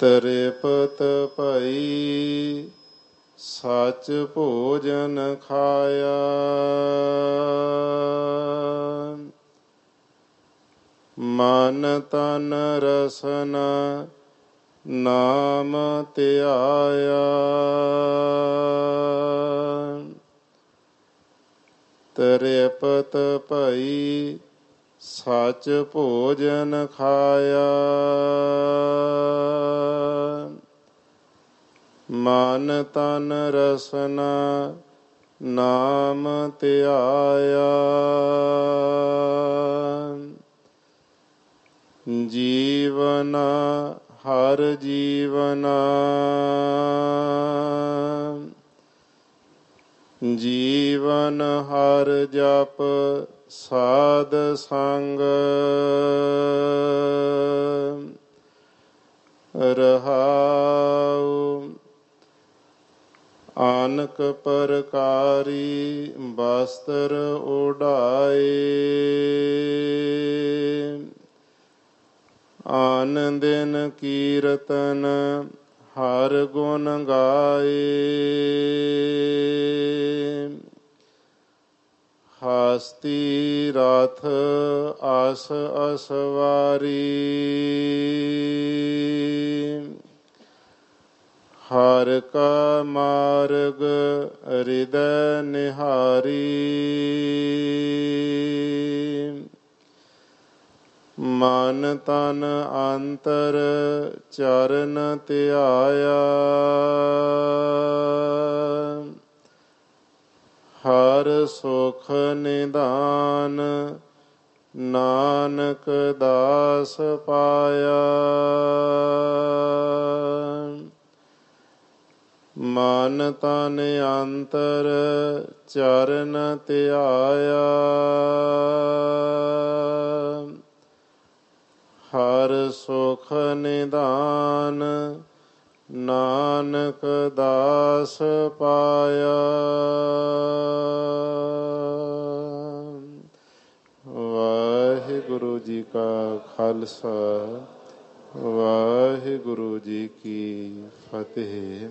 ਤ੍ਰਿਪਤ ਭਈ ਸਚ ਭੋਜਨ ਖਾਇਆ। ਮਨ ਤਨ ਰਸਨ ਨਾਮ ਧਿਆਇਆ। ਤ੍ਰਿਪਤ ਭਈ ਸਚ ਭੋਜਨ ਖਾਇਆ। ਮਨ ਤਨ ਰਸਨਾ ਨਾਮ ਧਿਆਇਆ। ਜੀਵਨ ਹਰ ਜੀਵਨਾ। ਜੀਵਨ ਹਰ ਜਪ ਸਾਧ ਸੰਗ। ਰਹਾਉ ਆਨਕ ਪਰਕਾਰੀ ਬਸਤਰ ਉਡਾਏ। ਆਨੰਦਨ ਕੀਰਤਨ ਹਰ ਗੁਣ ਗਾਏ। ਹਸਤੀ ਰਥ ਆਸ ਅਸਵਾਰੀ। ਹਰ ਕਾ ਮਾਰਗ ਹਿਰਦੈ ਨਿਹਾਰੀ। ਮਨ ਤਨ ਅੰਤਰ ਚਰਨ ਧਿਆਇਆ। ਹਰ ਸੁਖ ਨਿਦਾਨ ਨਾਨਕ ਦਾਸ ਪਾਇਆ। ਮਨ ਤਨ ਅੰਤਰ ਚਰਨ ਧਿਆਇਆ। ਹਰ ਸੁਖ ਨਿਦਾਨ ਨਾਨਕ ਦਾਸ ਪਾਇਆ। ਵਾਹਿਗੁਰੂ ਜੀ ਕਾ ਖਾਲਸਾ, ਵਾਹਿਗੁਰੂ ਜੀ ਕੀ ਫਤਿਹ।